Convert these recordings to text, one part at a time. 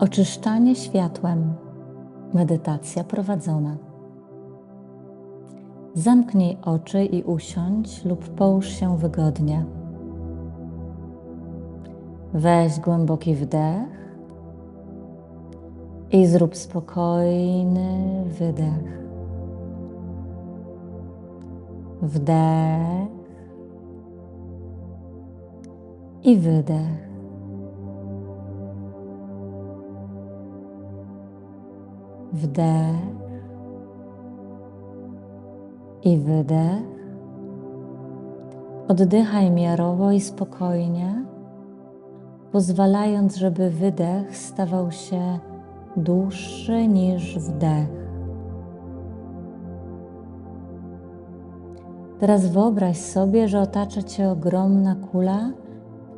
Oczyszczanie światłem. Medytacja prowadzona. Zamknij oczy i usiądź lub połóż się wygodnie. Weź głęboki wdech i zrób spokojny wydech. Wdech i wydech. Wdech i wydech. Oddychaj miarowo i spokojnie, pozwalając, żeby wydech stawał się dłuższy niż wdech. Teraz wyobraź sobie, że otacza cię ogromna kula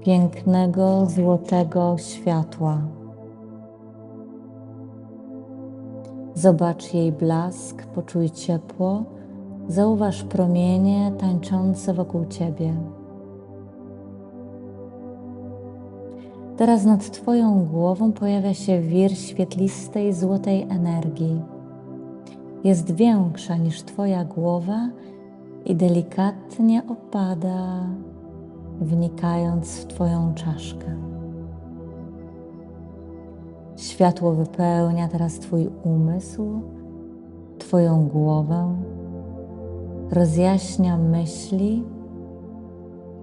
pięknego, złotego światła. Zobacz jej blask, poczuj ciepło, zauważ promienie tańczące wokół ciebie. Teraz nad Twoją głową pojawia się wir świetlistej, złotej energii. Jest większa niż Twoja głowa i delikatnie opada, wnikając w Twoją czaszkę. Światło wypełnia teraz Twój umysł, Twoją głowę, rozjaśnia myśli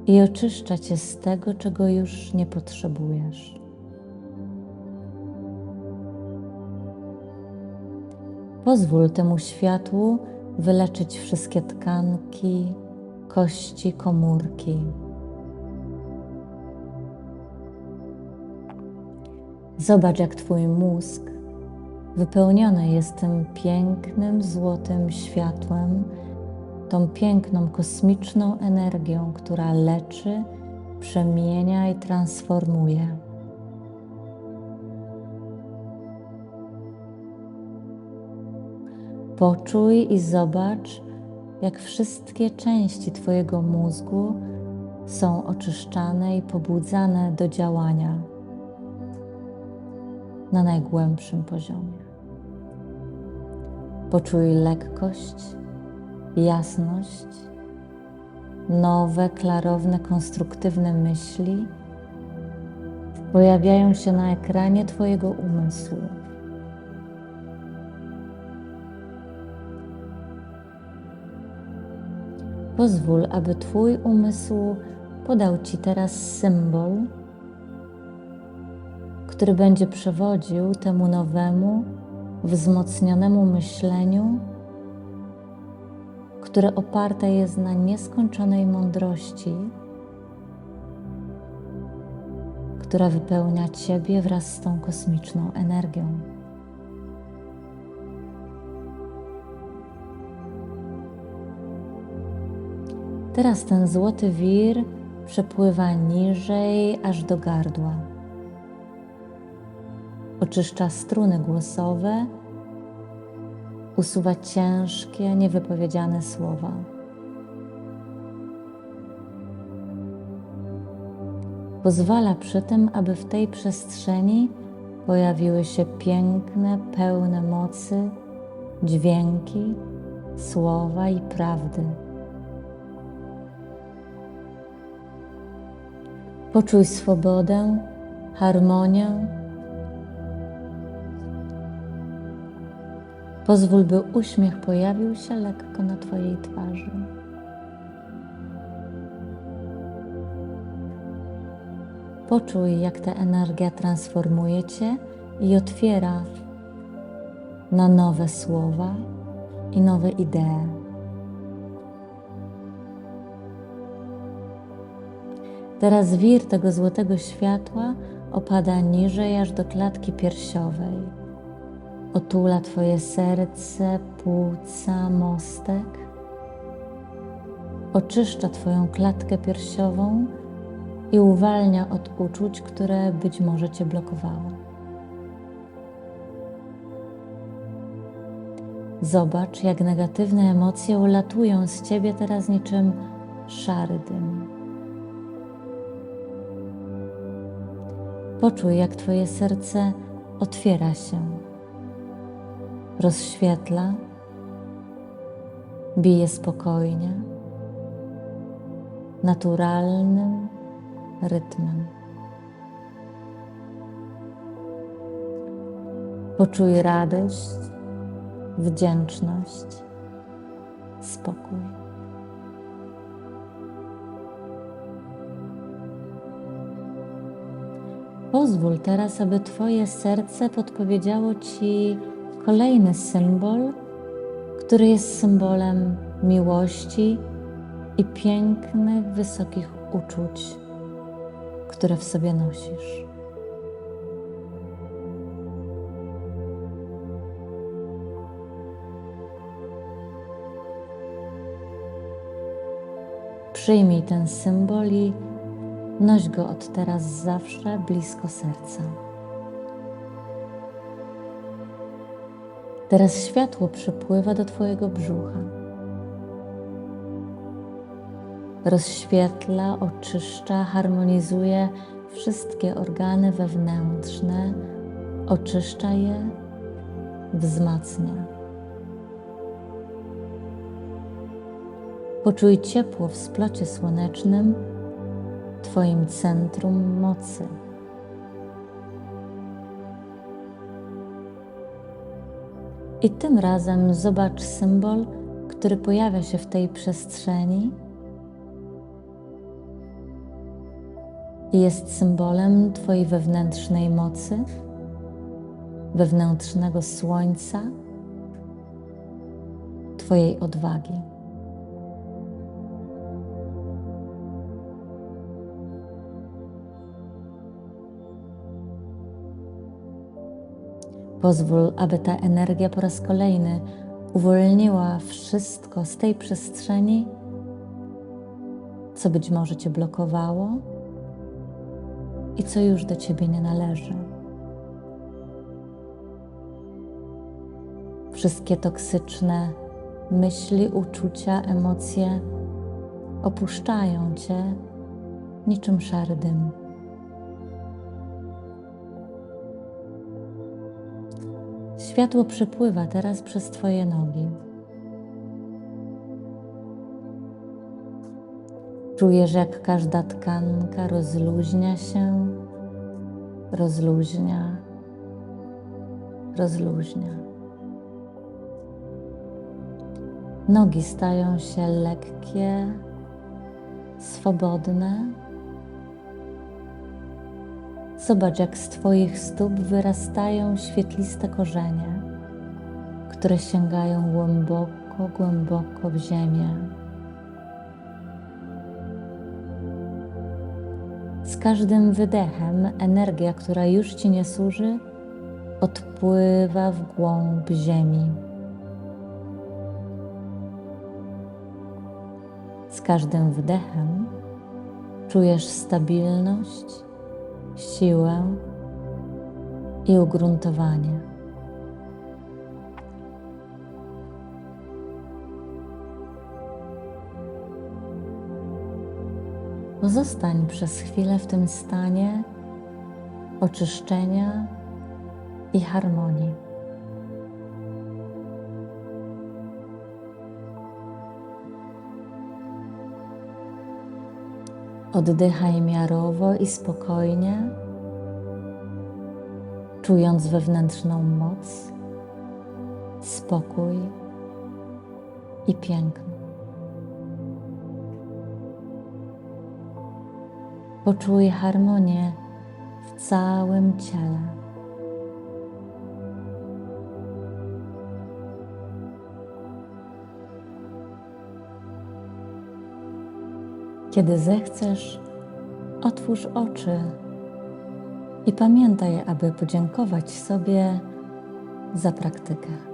i oczyszcza Cię z tego, czego już nie potrzebujesz. Pozwól temu światłu wyleczyć wszystkie tkanki, kości, komórki. Zobacz, jak Twój mózg wypełniony jest tym pięknym, złotym światłem, tą piękną, kosmiczną energią, która leczy, przemienia i transformuje. Poczuj i zobacz, jak wszystkie części Twojego mózgu są oczyszczane i pobudzane do działania na najgłębszym poziomie. Poczuj lekkość, jasność, nowe, klarowne, konstruktywne myśli pojawiają się na ekranie Twojego umysłu. Pozwól, aby Twój umysł podał Ci teraz symbol, który będzie przewodził temu nowemu, wzmocnionemu myśleniu, które oparte jest na nieskończonej mądrości, która wypełnia Ciebie wraz z tą kosmiczną energią. Teraz ten złoty wir przepływa niżej aż do gardła oczyszcza struny głosowe, usuwa ciężkie, niewypowiedziane słowa. Pozwala przy tym, aby w tej przestrzeni pojawiły się piękne, pełne mocy dźwięki, słowa i prawdy. Poczuj swobodę, harmonię Pozwól, by uśmiech pojawił się lekko na Twojej twarzy. Poczuj, jak ta energia transformuje Cię i otwiera na nowe słowa i nowe idee. Teraz wir tego złotego światła opada niżej aż do klatki piersiowej otula Twoje serce, płuca, mostek, oczyszcza Twoją klatkę piersiową i uwalnia od uczuć, które być może Cię blokowały. Zobacz, jak negatywne emocje ulatują z Ciebie teraz niczym szary dym. Poczuj, jak Twoje serce otwiera się, rozświetla, bije spokojnie, naturalnym rytmem. Poczuj radość, wdzięczność, spokój. Pozwól teraz, aby Twoje serce podpowiedziało Ci kolejny symbol, który jest symbolem miłości i pięknych, wysokich uczuć, które w sobie nosisz. Przyjmij ten symbol i noś go od teraz zawsze blisko serca. Teraz światło przypływa do Twojego brzucha. Rozświetla, oczyszcza, harmonizuje wszystkie organy wewnętrzne, oczyszcza je, wzmacnia. Poczuj ciepło w splocie słonecznym, Twoim centrum mocy. I tym razem zobacz symbol, który pojawia się w tej przestrzeni jest symbolem Twojej wewnętrznej mocy, wewnętrznego słońca, Twojej odwagi. Pozwól, aby ta energia po raz kolejny uwolniła wszystko z tej przestrzeni, co być może Cię blokowało i co już do Ciebie nie należy. Wszystkie toksyczne myśli, uczucia, emocje opuszczają Cię niczym szary dym. Światło przepływa teraz przez Twoje nogi. Czujesz, jak każda tkanka rozluźnia się, rozluźnia, rozluźnia. Nogi stają się lekkie, swobodne Zobacz, jak z Twoich stóp wyrastają świetliste korzenie, które sięgają głęboko, głęboko w ziemię. Z każdym wydechem energia, która już Ci nie służy, odpływa w głąb ziemi. Z każdym wdechem czujesz stabilność siłę i ugruntowanie. Pozostań przez chwilę w tym stanie oczyszczenia i harmonii. Oddychaj miarowo i spokojnie, czując wewnętrzną moc, spokój i piękno. Poczuj harmonię w całym ciele. Kiedy zechcesz, otwórz oczy i pamiętaj, aby podziękować sobie za praktykę.